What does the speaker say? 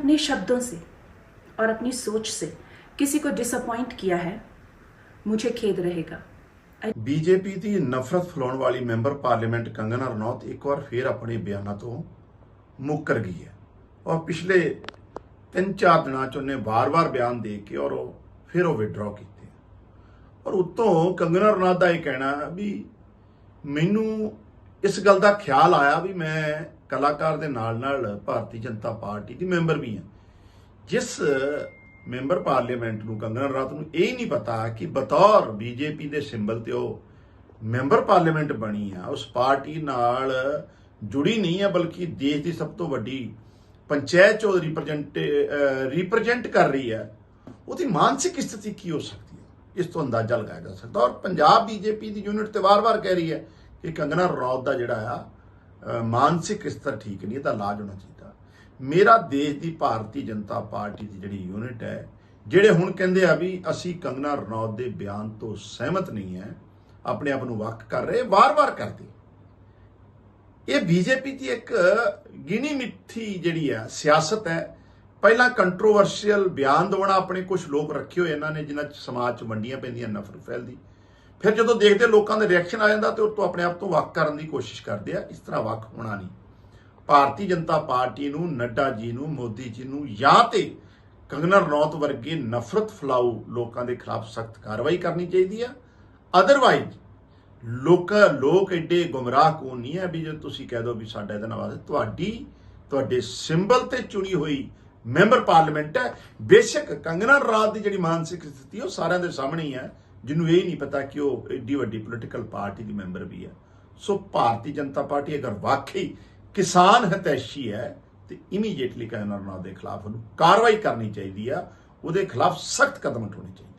अपने शब्दों से और अपनी सोच से किसी को डिसअपॉइंट किया है मुझे खेद रहेगा ਬੀਜੇਪੀ ਦੀ ਨਫ਼ਰਤ ਫੈਲਾਉਣ ਵਾਲੀ ਮੈਂਬਰ ਪਾਰਲੀਮੈਂਟ ਕੰਗਨਾ ਰਣੌਤ ਇੱਕ ਵਾਰ ਫੇਰ ਆਪਣੇ ਬਿਆਨਾਂ ਤੋਂ ਮੁੱਕਰ ਗਈ ਹੈ ਔਰ ਪਿਛਲੇ 3-4 ਦਿਨਾਂ ਚ ਉਹਨੇ ਵਾਰ-ਵਾਰ ਬਿਆਨ ਦੇ ਕੇ ਔਰ ਉਹ ਫਿਰ ਉਹ ਵਿਡਰਾਅ ਕੀਤੇ ਔਰ ਉਤੋਂ ਕੰਗਨਾ ਰਣੌਤ ਦਾ ਇਹ ਕਹਿਣਾ ਵੀ ਮੈਨੂੰ ਇਸ ਗੱਲ ਦਾ ਖਿਆਲ ਆਇਆ ਵੀ ਮੈਂ ਕਲਾਕਾਰ ਦੇ ਨਾਲ-ਨਾਲ ਭਾਰਤੀ ਜਨਤਾ ਪਾਰਟੀ ਦੀ ਮੈਂਬਰ ਵੀ ਹੈ। ਜਿਸ ਮੈਂਬਰ ਪਾਰਲੀਮੈਂਟ ਨੂੰ ਕੰਗਨਾ ਰਾਤ ਨੂੰ ਇਹ ਨਹੀਂ ਪਤਾ ਕਿ ਬਤੌਰ ਬੀਜੇਪੀ ਦੇ ਸਿੰਬਲ ਤੇ ਉਹ ਮੈਂਬਰ ਪਾਰਲੀਮੈਂਟ ਬਣੀ ਆ, ਉਸ ਪਾਰਟੀ ਨਾਲ ਜੁੜੀ ਨਹੀਂ ਹੈ ਬਲਕਿ ਦੇਸ਼ ਦੀ ਸਭ ਤੋਂ ਵੱਡੀ ਪੰਚਾਇਤ ਚੋਂ ਰਿਪਰੈਜ਼ੈਂਟ ਰਿਪਰੈਜ਼ੈਂਟ ਕਰ ਰਹੀ ਹੈ ਉਹਦੀ ਮਾਨਸਿਕ ਸਥਿਤੀ ਕੀ ਹੋ ਸਕਦੀ ਹੈ? ਇਸ ਤੋਂ ਅੰਦਾਜ਼ਾ ਲਗਾਇਆ ਜਾ ਸਕਦਾ। ਔਰ ਪੰਜਾਬ ਬੀਜੇਪੀ ਦੀ ਯੂਨਿਟ ਤੇ ਵਾਰ-ਵਾਰ ਕਹਿ ਰਹੀ ਹੈ ਕਿ ਕੰਗਨਾ ਰਣੌਤ ਦਾ ਜਿਹੜਾ ਆ ਮਾਨਸਿਕ ਸਤਰ ਠੀਕ ਨਹੀਂ ਇਹਦਾ ਇਲਾਜ ਹੋਣਾ ਚਾਹੀਦਾ। ਮੇਰਾ ਦੇਸ਼ ਦੀ ਭਾਰਤੀ ਜਨਤਾ ਪਾਰਟੀ ਦੀ ਜਿਹੜੀ ਯੂਨਿਟ ਹੈ, ਜਿਹੜੇ ਹੁਣ ਕਹਿੰਦੇ ਆ ਵੀ ਅਸੀਂ ਕੰਗਨਾ ਰਣੌਤ ਦੇ ਬਿਆਨ ਤੋਂ ਸਹਿਮਤ ਨਹੀਂ ਹੈ, ਆਪਣੇ ਆਪ ਨੂੰ ਵੱਖ ਕਰ ਰਹੇ, ਵਾਰ-ਵਾਰ ਕਰਦੇ। ਇਹ ਬੀਜੇਪੀ ਦੀ ਇੱਕ ਗਿਣੀ ਮਿੱਠੀ ਜਿਹੜੀ ਹੈ, ਸਿਆਸਤ ਹੈ। ਪਹਿਲਾਂ ਕੰਟਰੋਵਰਸ਼ੀਅਲ ਬਿਆਨ ਦੇਣਾ ਆਪਣੇ ਕੁਝ ਲੋਕ ਰੱਖੇ ਹੋਏ ਇਹਨਾਂ ਨੇ, ਜਿਨ੍ਹਾਂ ਚ ਸਮਾਜ ਚ ਵੰਡੀਆਂ ਪੈਂਦੀਆਂ, ਨਫ਼ਰਤ ਫੈਲਦੀ। ਫਿਰ ਜਦੋਂ ਦੇਖਦੇ ਲੋਕਾਂ ਦਾ ਰਿਐਕਸ਼ਨ ਆ ਜਾਂਦਾ ਤੇ ਉਹ ਤੋਂ ਆਪਣੇ ਆਪ ਤੋਂ ਵੱਖ ਕਰਨ ਦੀ ਕੋਸ਼ਿਸ਼ ਕਰਦੇ ਆ, ਇਸ ਤਰ੍ਹਾਂ ਵੱਖ ਹੋਣਾ ਨਹੀਂ। ਭਾਰਤੀ ਜਨਤਾ ਪਾਰਟੀ ਨੂੰ, ਨੱਡਾ ਜੀ ਨੂੰ, ਮੋਦੀ ਜੀ ਨੂੰ ਜਾਂ ਤੇ ਕੰਗਨਾ ਰਣੌਤ ਵਰਗੇ ਨਫ਼ਰਤ ਫਲਾਊ ਲੋਕਾਂ ਦੇ ਖਿਲਾਫ ਸਖਤ ਕਾਰਵਾਈ ਕਰਨੀ ਚਾਹੀਦੀ ਆ। ਅਦਰਵਾਈਜ਼ ਲੋਕ ਲੋਕ ਐਡੇ ਗੁੰਮਰਾਹ ਕੋ ਨਹੀਂ ਹੈ ਵੀ ਜੇ ਤੁਸੀਂ ਕਹਿ ਦੋ ਵੀ ਸਾਡਾ ਇਹਦਾ ਨਵਾਜ਼ ਤੁਹਾਡੀ, ਤੁਹਾਡੇ ਸਿੰਬਲ ਤੇ ਚੁਣੀ ਹੋਈ ਮੈਂਬਰ ਪਾਰਲੀਮੈਂਟ ਹੈ। ਬੇਸ਼ੱਕ ਕੰਗਨਾ ਰਾਤ ਦੀ ਜਿਹੜੀ ਮਾਨਸਿਕ ਸਥਿਤੀ ਉਹ ਸਾਰਿਆਂ ਦੇ ਸਾਹਮਣੇ ਹੀ ਹੈ ਜਿਹਨੂੰ ਇਹ ਨਹੀਂ ਪਤਾ ਕਿ ਉਹ ਏਡੀ ਵੱਡੀ ਪੋਲੀਟੀਕਲ ਪਾਰਟੀ ਦੀ ਮੈਂਬਰ ਵੀ ਹੈ। ਸੋ ਭਾਰਤੀ ਜਨਤਾ ਪਾਰਟੀ ਅਗਰ ਵਾਕਈ ਕਿਸਾਨ ਹਤੈਸ਼ੀ ਹੈ, ਤੇ ਇਮੀਡੀਏਟਲੀ ਕੰਗਨਾ ਰਣੌਤ ਦੇ ਖਿਲਾਫ ਉਹਨੂੰ ਕਾਰਵਾਈ ਕਰਨੀ ਚਾਹੀਦੀ ਆ, ਉਹਦੇ ਖਿਲਾਫ ਸਖਤ ਕਦਮ ਉਠਾਉਣੇ ਚਾਹੀਦੇ।